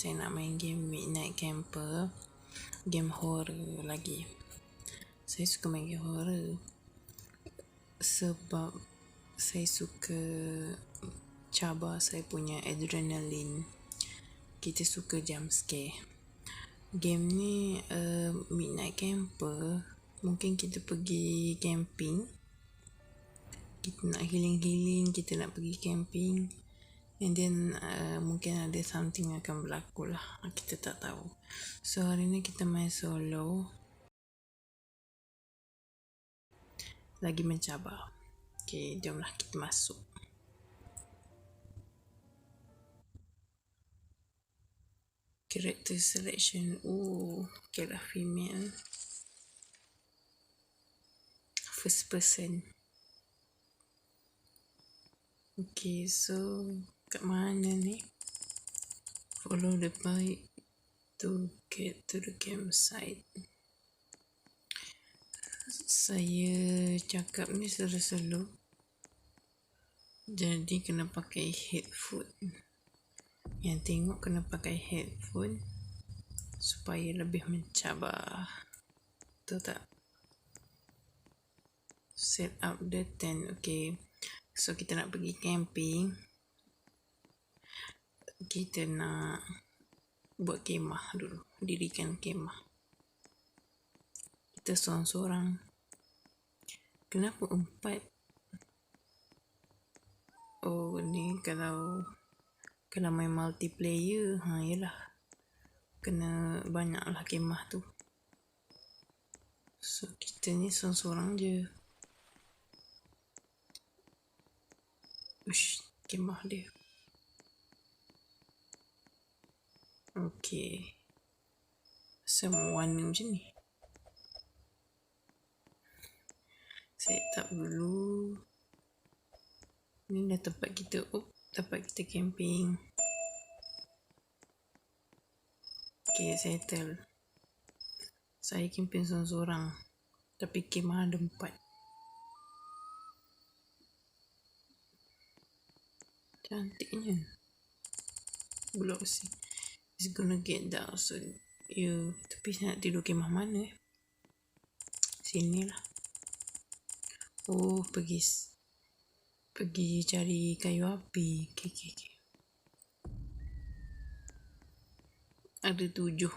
saya nak main game Midnight Camper. Game horror lagi. Saya suka main game horror. Sebab saya suka cabar saya punya adrenaline. Kita suka jump scare. Game ni uh, Midnight Camper. Mungkin kita pergi camping. Kita nak healing-healing. Kita nak pergi camping. And then uh, mungkin ada something akan berlaku lah. Kita tak tahu. So hari ni kita main solo. Lagi mencabar. Okay, jomlah kita masuk. Character selection. Ooh, okay lah female. First person. Okay, so kat mana ni? Follow the bike to get to the campsite. Saya cakap ni selalu jadi kena pakai headphone. Yang tengok kena pakai headphone supaya lebih mencabar. Betul tak? Set up the tent okay. So kita nak pergi camping kita nak buat kemah dulu dirikan kemah. Kita seorang-seorang. Kenapa empat? Oh ni kalau kalau main multiplayer ha yalah. Kena banyak lah kemah tu. So kita ni seorang-seorang je. Ush, kemah dia Okey. Semua warna macam ni. Set up dulu. Ni dah tempat kita. Oh, tempat kita camping. Okey, settle. Saya camping seorang-seorang. Tapi kemah ada empat. Cantiknya. Blok sih. It's gonna get dark soon. You, tapi saya nak tidur kemah mana eh? Sini lah. Oh, pergi pergi cari kayu api. Okay, okay, okay. Ada tujuh.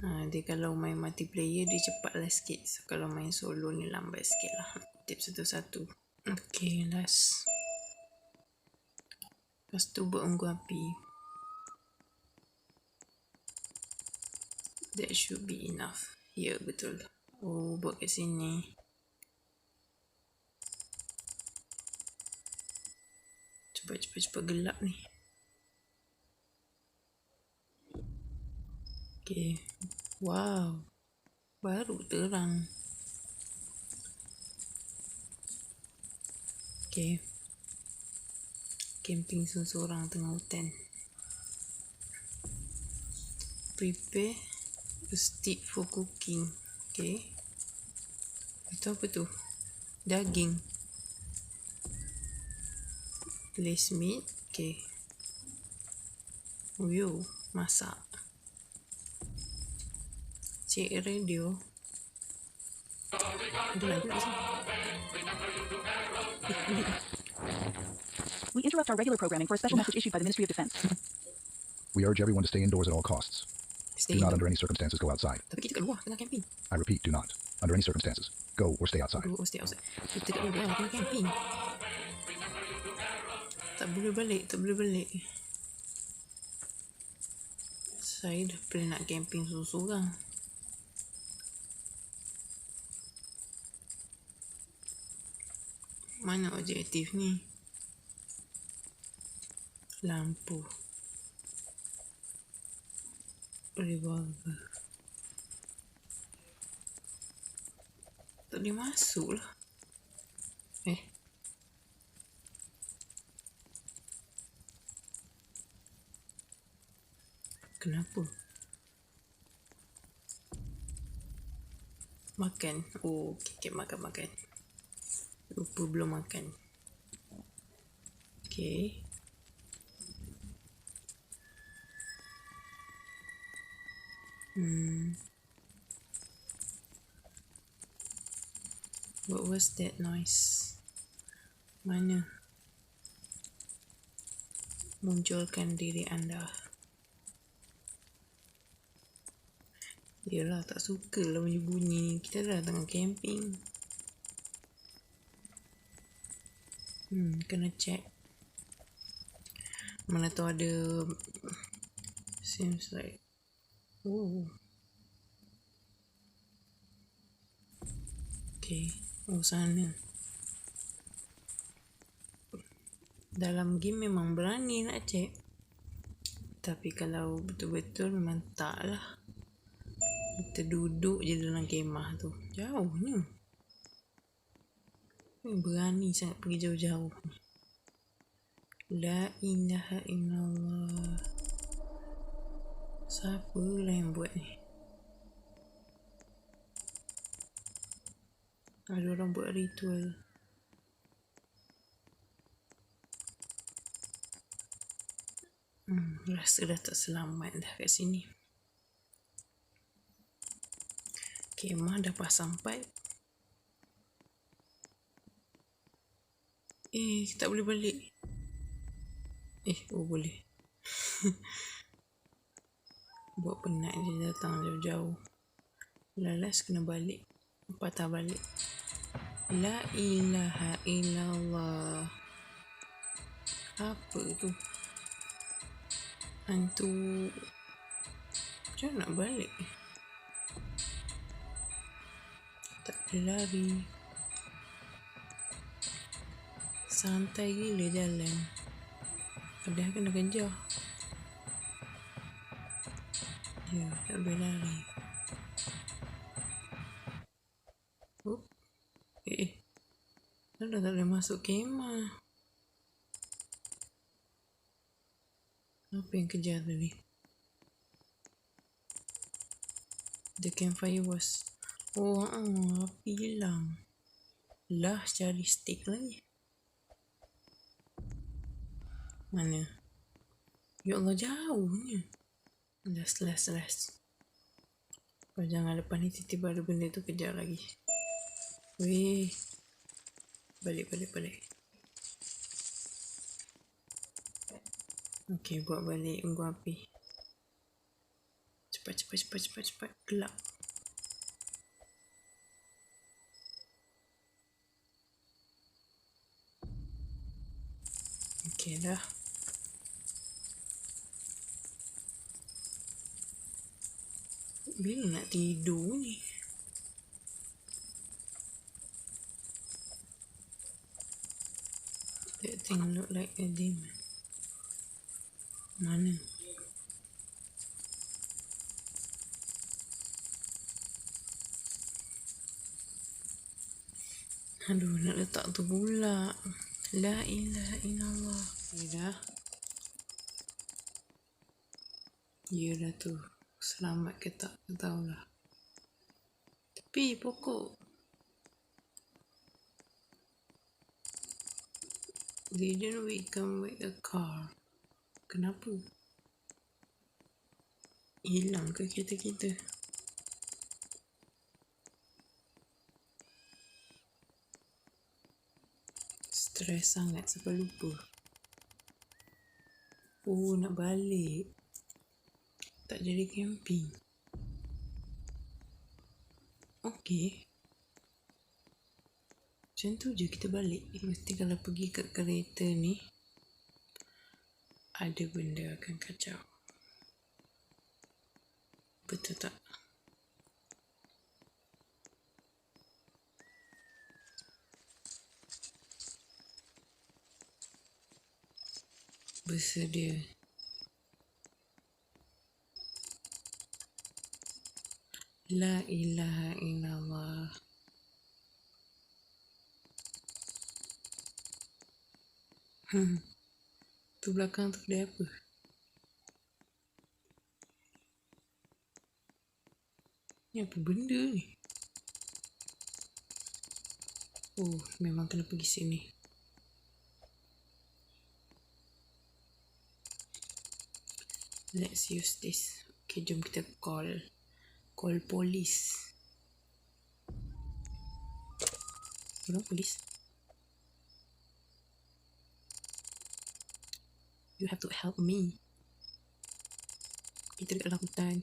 Ha, dia kalau main multiplayer dia cepat lah sikit. So, kalau main solo ni lambat sikit lah. Tip satu-satu. Okay, last. Lepas tu buat unggu api. That should be enough. Ya, betul. Oh, buat kat sini. Cepat, cepat, cepat gelap ni. Okay. Wow. Baru terang. Okay. Camping seorang tengah hutan. Prepare a stick for cooking. Okay. Itu apa tu? Daging. Place meat. Okay. Masak. Cik radio. Ada lagu kat. We interrupt our regular programming for a special message issued by the Ministry of Defense. We urge everyone to stay indoors at all costs. Stay Do not, under any circumstances, go outside. Tapi kita kat luar tengah camping. I repeat, do not, under any circumstances, go or stay outside. Go stay outside. Kita kat luar tengah camping. Tak boleh balik, tak boleh balik. Saya dah plan nak camping seorang-seorang. Mana objektif ni? Lampu. Revolver. Tak boleh masuk lah. Eh. Kenapa? Makan. Oh, okay, okay, makan, makan. Lupa belum makan. Okay. Hmm. What was that noise? Mana? Munculkan diri anda. Yelah, tak suka lah bunyi-bunyi. Kita dah tengah camping. Hmm, kena check. Mana tahu ada... Seems like... Okay. Oh. Dalam game memang berani nak check. Tapi kalau betul-betul memang tak lah. Kita duduk je dalam kemah tu. Jauhnya. Ni berani sangat pergi jauh-jauh. La ilaha illallah. Siapa lah yang buat ni? Ada orang buat ritual. Hmm, rasa dah tak selamat dah kat sini. Kemah dah pasang pipe. Eh, tak boleh balik. Eh, oh boleh. Buat penat dia datang jauh-jauh. Lalas kena balik. Patah balik. La ilaha illallah. Apa tu? Hantu. Macam nak balik? Tak boleh lari. Santai gila jalan. Padahal kena kejar. Ya, tak boleh lari. Oh. Eh, eh. Dah tak boleh masuk kemah. Apa yang kejar tadi? The campfire was... Oh, uh, api hilang. Lah, cari stick lagi. Mana? Ya Allah, jauhnya. Last, last. Kau jangan lepas ni tiba-tiba ada benda tu kejar lagi. Weh. Balik, balik, balik. Okey, buat balik unggu api. Cepat, cepat, cepat, cepat, cepat. Gelap. Okey dah. Bila nak tidur ni? That thing look like a demon. Mana? Aduh, nak letak tu pula. La ilaha illallah. Ya dah. Ya dah tu. Selamat ke tak? Tak tahulah. Tapi pokok. Didn't we come with a car? Kenapa? Hilang ke kereta kita? Stres sangat sampai lupa. Oh, nak balik. Tak jadi camping. Okey. Macam tu je kita balik. Mesti kalau pergi ke kereta ni, ada benda akan kacau. Betul tak? Bersedia. La ilaha illallah. Hmm. Tu belakang tu ada apa? Ni apa benda ni? Oh, memang kena pergi sini. Let's use this. Okay, jom kita call. Call polis. Hello, polis. You have to help me. Kita dekat dalam hutan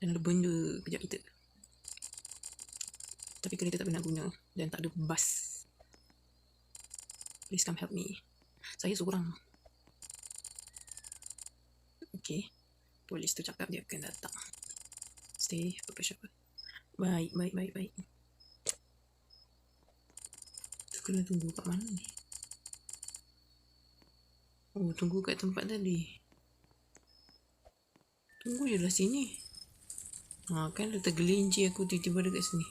dan ada benda kejap kita. Tapi kereta tak pernah guna dan tak ada bas. Please come help me. Saya seorang. Okay. Polis tu cakap dia akan datang. Stay professional. Baik, baik, baik, baik. Tu kena tunggu kat mana ni? Oh, tunggu kat tempat tadi. Tunggu je lah sini. Ha, kan dah tergelincir aku tiba-tiba dekat sini.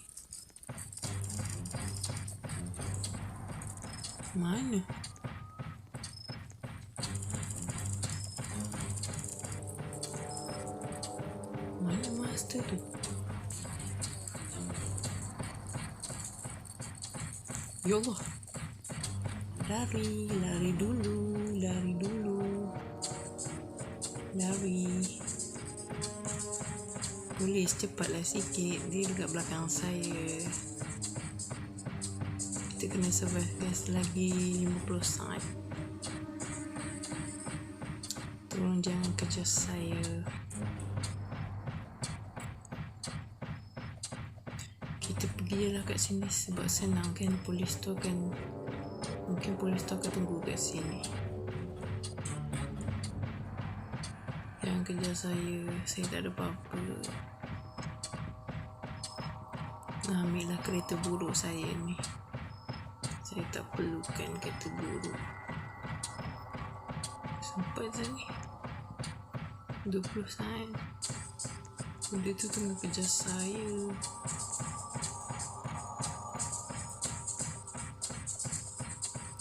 Mana? Tu? Ya Allah. Lari, lari dulu, lari dulu. Lari. Polis cepatlah sikit. Dia dekat belakang saya. Kita kena survive guys lagi 50 saat. Tolong jangan kejar saya. Kita pergi je lah kat sini sebab senang kan polis tu akan mungkin polis tu akan tunggu kat sini. Jangan kejar saya. Saya tak ada apa-apa. Ambillah kereta buruk saya ni. Saya tak perlukan kereta buruk. Sampai sini. 20 saat. Dia tu tengah kejar saya.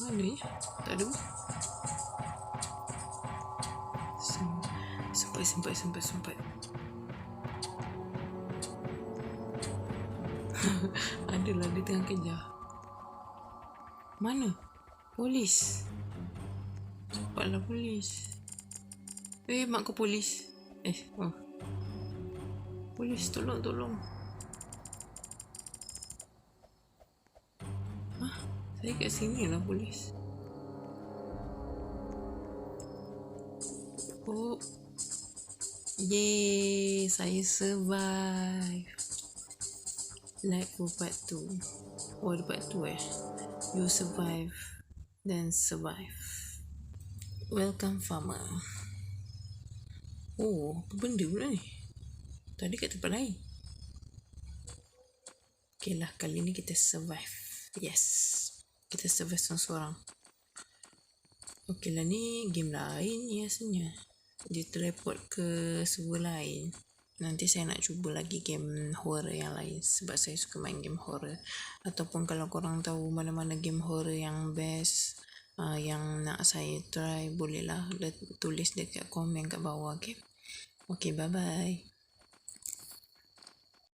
Mana ya? Tak ada. Sem- Sempat, sempat, sempat, sempat. Adalah dia tengah kejar. Mana? Polis. Cepatlah polis. Eh, mak kau polis. Eh, oh. Polis, tolong, tolong. Saya kat sini lah polis. Oh. Yeay, saya survive. Like for part 2. Oh, ada part 2 eh. You survive, then survive. Welcome farmer. Oh, apa benda pula ni? Tadi kat tempat lain. Okay lah, kali ni kita survive. Yes. Kita survive seorang-seorang. Okay lah ni game lain biasanya. Dia teleport ke server lain. Nanti saya nak cuba lagi game horror yang lain sebab saya suka main game horror. Ataupun kalau korang tahu mana-mana game horror yang best uh, yang nak saya try bolehlah le- tulis dekat komen kat bawah okay. Okay bye bye.